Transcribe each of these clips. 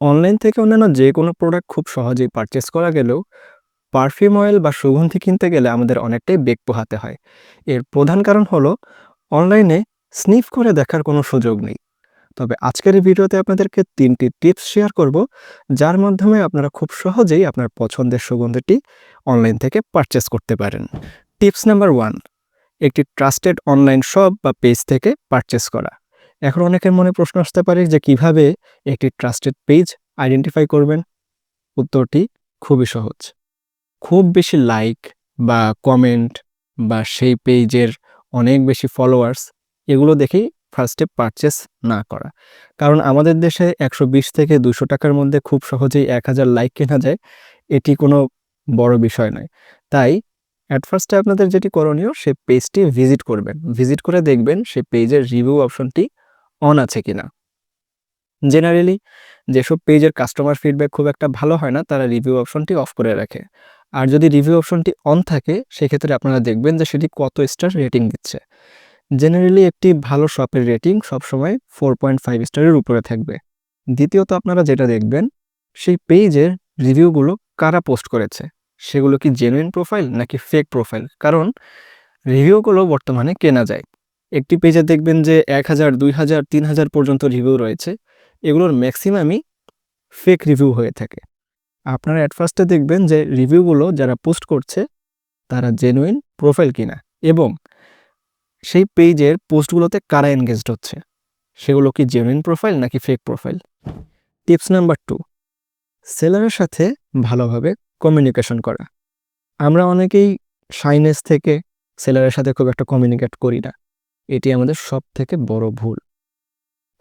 Online থেকে অন্যান্য যে কোনো প্রোডাক্ট খুব সহজেই পারচেস করা গেলেও পারফিউম অয়েল বা সুগন্ধি কিনতে গেলে আমাদের অনেকটাই বেগ পোহাতে হয়। এর প্রধান কারণ হলো অনলাইনে স্নিফ করে দেখার কোনো সুযোগ নেই। তবে আজকের ভিডিওতে আপনাদেরকে তিনটি টিপস শেয়ার করব, যার মাধ্যমে আপনারা খুব সহজেই আপনার পছন্দের সুগন্ধিটি অনলাইন থেকে পারচেস করতে পারেন। টিপস নাম্বার ওয়ান একটি ট্রাস্টেড অনলাইন শপ বা পেজ থেকে পারচেস করা। এখন অনেকের মনে প্রশ্ন আসতে পারে যে কীভাবে একটি ট্রাস্টেড পেজ আইডেন্টিফাই করবেন? উত্তরটি খুবই সহজ। খুব বেশি লাইক বা কমেন্ট বা সেই পেজের অনেক বেশি ফলোয়ার্স এগুলো দেখেই ফার্স্টে পারচেস না করা। কারণ আমাদের দেশে একশো বিশ থেকে দুশো টাকার মধ্যে খুব সহজেই এক হাজার লাইক কেনা যায়, এটি কোনো বড় বিষয় নয়। তাই অ্যাট ফার্স্টে আপনাদের যেটি করণীয়, সে পেজটি ভিজিট করবেন। ভিজিট করে দেখবেন সেই পেজের রিভিউ অপশনটি অন আছে কিনা? জেনারেলি যেসব পেজের কাস্টমার ফিডব্যাক খুব একটা ভালো হয় না, তারা রিভিউ অপশনটি অফ করে রাখে। আর যদি রিভিউ অপশনটি অন থাকে, সেক্ষেত্রে আপনারা দেখবেন যে সেটি কত স্টার রেটিং দিচ্ছে। জেনারেলি একটি ভালো শপের রেটিং সবসময় ফোর পয়েন্ট ফাইভ স্টারের উপরে থাকবে। দ্বিতীয়ত আপনারা যেটা দেখবেন, সেই পেজের রিভিউগুলো কারা পোস্ট করেছে? সেগুলো কি জেনুইন প্রোফাইল নাকি ফেক প্রোফাইল কারণ রিভিউগুলো বর্তমানে কেনা যায়। একটি পেজে দেখবেন যে এক হাজার, দুই হাজার, তিন হাজার পর্যন্ত রিভিউ রয়েছে। এগুলোর ম্যাক্সিমামই ফেক রিভিউ হয়ে থাকে। আপনারা অ্যাট ফার্স্টে দেখবেন যে রিভিউগুলো যারা পোস্ট করছে, তারা জেনুইন প্রোফাইল কিনা এবং সেই পেজের পোস্টগুলোতে কারা এনগেজড হচ্ছে? সেগুলো কি জেনুইন প্রোফাইল নাকি fake profile tips number two সেলারের সাথে ভালোভাবে কমিউনিকেশন করা। আমরা অনেকেই শাইনেস থেকে সেলারের সাথে খুব একটা কমিউনিকেট করি না। এটি আমাদের সব থেকে বড় ভুল।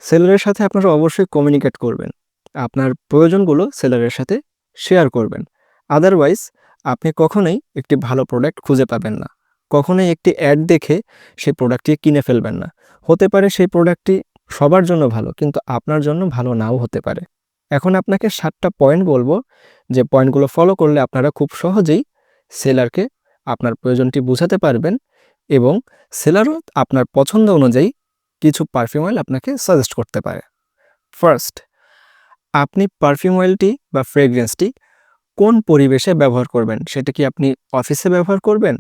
সেলারের সাথে আপনারা অবশ্যই কমিউনিকেট করবেন। আপনার প্রয়োজনগুলো সেলারের সাথে শেয়ার করবেন। আদারওয়াইজ আপনি কখনোই একটি ভালো প্রোডাক্ট খুঁজে পাবেন না। কখনোই একটি অ্যাড দেখে সেই প্রোডাক্টটি কিনে ফেলবেন না। হতে পারে সেই প্রোডাক্টটি সবার জন্য ভালো, কিন্তু আপনার জন্য ভালো নাও হতে পারে। এখন আপনাকে সাতটা পয়েন্ট বলব, যে পয়েন্টগুলো ফলো করলে আপনারা খুব সহজেই সেলারকে আপনার প্রয়োজনটি বোঝাতে পারবেন। এবং সেলারও আপনার পছন্দ অনুযায়ী কিছু পারফিউম অয়েল আপনাকে সাজেস্ট করতে পারে। ফার্স্ট আপনি পারফিউম অয়েলটি বা ফ্রেগরেন্সটি কোন পরিবেশে ব্যবহার করবেন? সেটা কি আপনি অফিসে ব্যবহার করবেন?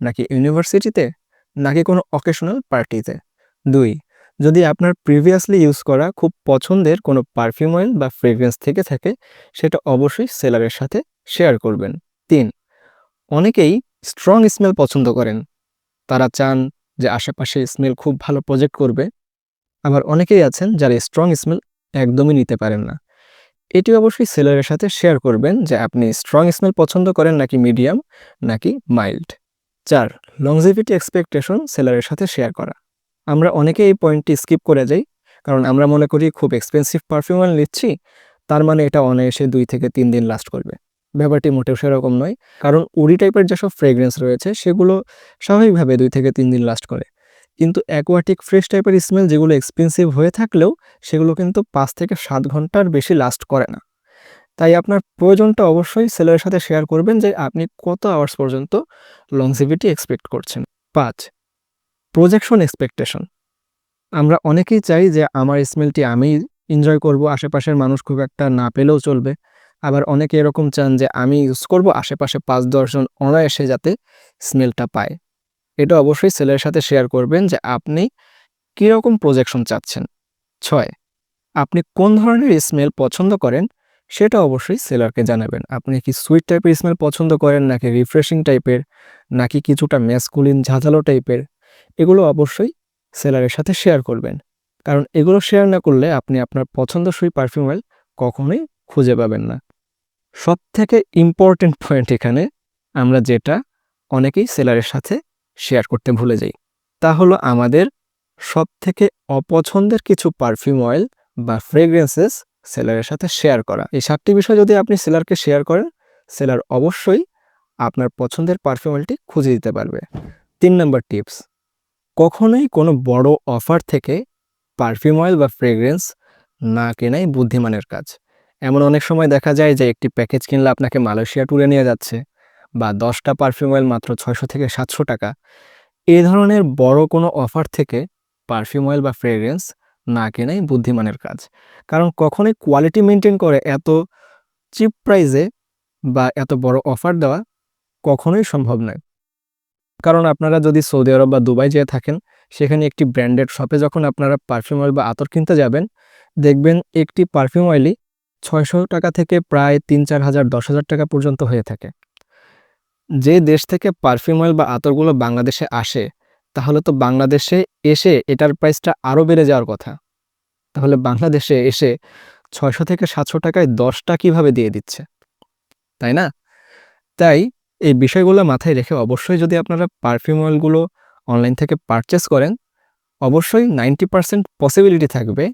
নাকি ইউনিভার্সিটিতে নাকি কোনো অকেশনাল পার্টিতে দুই, যদি আপনার প্রিভিয়াসলি ইউজ করা খুব পছন্দের কোনো পারফিউম অয়েল বা ফ্রেগরেন্স থেকে থাকে, সেটা অবশ্যই সেলারের সাথে শেয়ার করবেন। তিন, অনেকেই স্ট্রং স্মেল পছন্দ করেন। তারা চান যে আশেপাশে স্মেল খুব ভালো প্রজেক্ট করবে। আবার অনেকেই আছেন যারা স্ট্রং স্মেল একদমই নিতে পারেন না। এটি অবশ্যই সেলারের সাথে শেয়ার করবেন যে আপনি স্ট্রং স্মেল পছন্দ করেন নাকি মিডিয়াম নাকি মাইল্ড চার লংজিভিটি এক্সপেকটেশন সেলারের সাথে শেয়ার করা। আমরা অনেকে এই পয়েন্টটি স্কিপ করে যাই, কারণ আমরা মনে করি খুব এক্সপেন্সিভ পারফিউম নিচ্ছি, তার মানে এটা অনায়াসে দুই থেকে তিন দিন লাস্ট করবে। ব্যাপারটি মোটেও সেরকম নয়। কারণ উড়ি টাইপের যেসব ফ্রেগরেন্স রয়েছে, সেগুলো স্বাভাবিকভাবে দুই থেকে তিন দিন লাস্ট করে। কিন্তু অ্যাকোয়াটিক ফ্রেশ টাইপের স্মেল যেগুলো এক্সপেন্সিভ হয়ে থাকলেও, সেগুলো কিন্তু পাঁচ থেকে সাত ঘণ্টার বেশি লাস্ট করে না। তাই আপনার প্রয়োজনটা অবশ্যই সেলের সাথে শেয়ার করবেন যে আপনি কত আওয়ার্স পর্যন্ত লংজিভিটি এক্সপেক্ট করছেন। পাঁচ প্রজেকশন এক্সপেকটেশন আমরা অনেকেই চাই যে আমার স্মেলটি আমি এনজয় করব, আশেপাশের মানুষ খুব একটা না পেলেও চলবে। আবার অনেকে এরকম চান যে আমি ইউজ করব, আশেপাশে পাঁচ দশজন অনায়াসে যাতে স্মেলটা পায়। এটা অবশ্যই সেলের সাথে শেয়ার করবেন যে আপনি কীরকম প্রজেকশন চাচ্ছেন। ছয়, আপনি কোন ধরনের স্মেল পছন্দ করেন সেটা অবশ্যই সেলারকে জানাবেন। আপনি কি সুইট টাইপের স্মেল পছন্দ করেন, নাকি রিফ্রেশিং টাইপের নাকি কিছুটা ম্যাসকুলিন ঝাঁঝালো টাইপের এগুলো অবশ্যই সেলারের সাথে শেয়ার করবেন। কারণ এগুলো শেয়ার না করলে আপনি আপনার পছন্দসই পারফিউম অয়েল কখনোই খুঁজে পাবেন না। সব থেকে ইম্পর্টেন্ট পয়েন্ট এখানে আমরা যেটা অনেকেই সেলারের সাথে শেয়ার করতে ভুলে যাই। তা হলো আমাদের সব থেকে অপছন্দের কিছু পারফিউম অয়েল বা ফ্রেগ্রেন্সেস সেলারের সাথে শেয়ার করা। এই সাতটি বিষয় যদি আপনি সেলারকে শেয়ার করেন, সেলার অবশ্যই আপনার পছন্দের পারফিউম অয়েলটি খুঁজে দিতে পারবে। তিন নম্বর টিপস কখনোই কোনো বড় অফার থেকে পারফিউম অয়েল বা ফ্রেগ্রেন্স না কেনাই বুদ্ধিমানের কাজ। এমন অনেক সময় দেখা যায় যে একটি প্যাকেজ কিনলে আপনাকে মালয়েশিয়া ট্যুরে নিয়ে যাচ্ছে বা দশটা পারফিউম অয়েল মাত্র ছয়শো থেকে সাতশো টাকা। এ ধরনের বড় কোনো অফার থেকে পারফিউম অয়েল বা ফ্রেগ্রেন্স না কেনাই বুদ্ধিমানের কাজ। কারণ কখনোই কোয়ালিটি মেনটেন করে এত চিপ প্রাইসে বা এত বড় অফার দেওয়া কখনোই সম্ভব নয়। কারণ আপনারা যদি সৌদি আরব বা দুবাই যেয়ে থাকেন, সেখানে একটি ব্র্যান্ডেড শপে যখন আপনারা পারফিউম অয়েল বা আতর কিনতে যাবেন, দেখবেন একটি পারফিউম অয়েলই ছয়শো টাকা থেকে প্রায় তিন চার হাজার, দশ হাজার টাকা পর্যন্ত হয়ে থাকে। যে দেশ থেকে পারফিউম অয়েল বা আতরগুলো বাংলাদেশে আসে, তাহলে তো বাংলাদেশে এসে এটার প্রাইসটা আরও বেড়ে যাওয়ার কথা। তাহলে বাংলাদেশে এসে ছয়শো থেকে সাতশো টাকায় দশটা কীভাবে দিয়ে দিচ্ছে? তাই না? তাই এই বিষয়গুলো মাথায় রেখে অবশ্যই যদি আপনারা পারফিউম অয়েলগুলো অনলাইন থেকে পারচেস করেন, অবশ্যই নাইনটি পার্সেন্ট পসিবিলিটি থাকবে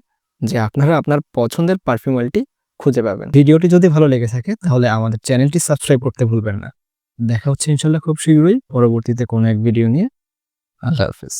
যে আপনারা আপনার পছন্দের পারফিউম অয়েলটি খুঁজে পাবেন। ভিডিওটি যদি ভালো লেগে থাকে, তাহলে আমাদের চ্যানেলটি সাবস্ক্রাইব করতে ভুলবেন না। দেখা হচ্ছে ইনশাল্লাহ খুব শীঘ্রই পরবর্তীতে কোনো এক ভিডিও নিয়ে। আল্লাহ হাফিজ।